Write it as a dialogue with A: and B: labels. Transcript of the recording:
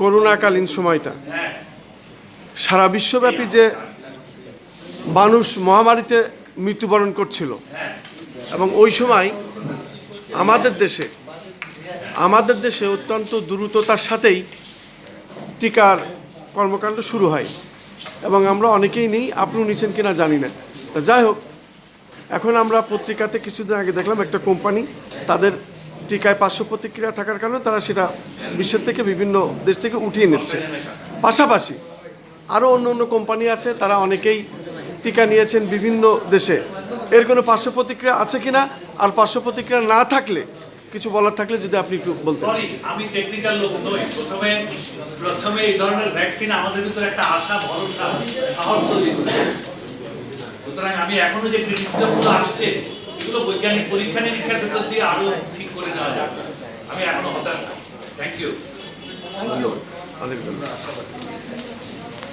A: করোনাকালীন সময়টা। সারা বিশ্বব্যাপী যে মানুষ মহামারীতে মৃত্যুবরণ করছিল এবং ওই সময় আমাদের দেশে আমাদের দেশে অত্যন্ত দ্রুততার সাথেই টিকার কর্মকাণ্ড শুরু হয় এবং আমরা অনেকেই নেই, আপনিও নিছেন কিনা জানি না। তা যাই হোক, এখন আমরা পত্রিকাতে কিছুদিন আগে দেখলাম একটা কোম্পানি তাদের টিকায় পার্শ্ব প্রতিক্রিয়া থাকার কারণে তারা সেটা বিশ্বের থেকে বিভিন্ন দেশ থেকে উঠিয়ে নিচ্ছে। পাশাপাশি আরও অন্য অন্য কোম্পানি আছে, তারা অনেকেই টিকা নিয়েছেন বিভিন্ন দেশে। এর কোনো পার্শ্ব প্রতিক্রিয়া আছে কি না আর পার্শ্ব প্রতিক্রিয়া না থাকলে, কিছু বলার থাকলে যদি আপনি একটু বলতেন।
B: আমি টেকনিক্যাল লোক নই। প্রথমে প্রথমে এই ধরনের ভ্যাকসিন আমাদের ভিতরে একটা আশা, ভরসা, সাহস তৈরি। সুতরাং আমি এখনও যে ক্রিটিসিজমগুলো আসছে এগুলো বৈজ্ঞানিক পরীক্ষা নিরীক্ষার ভেতর দিয়ে আরও ঠিক করে নেওয়া যাবে আমি এখনও হতাশ থ্যাংক ইউ
A: ধন্যবাদ।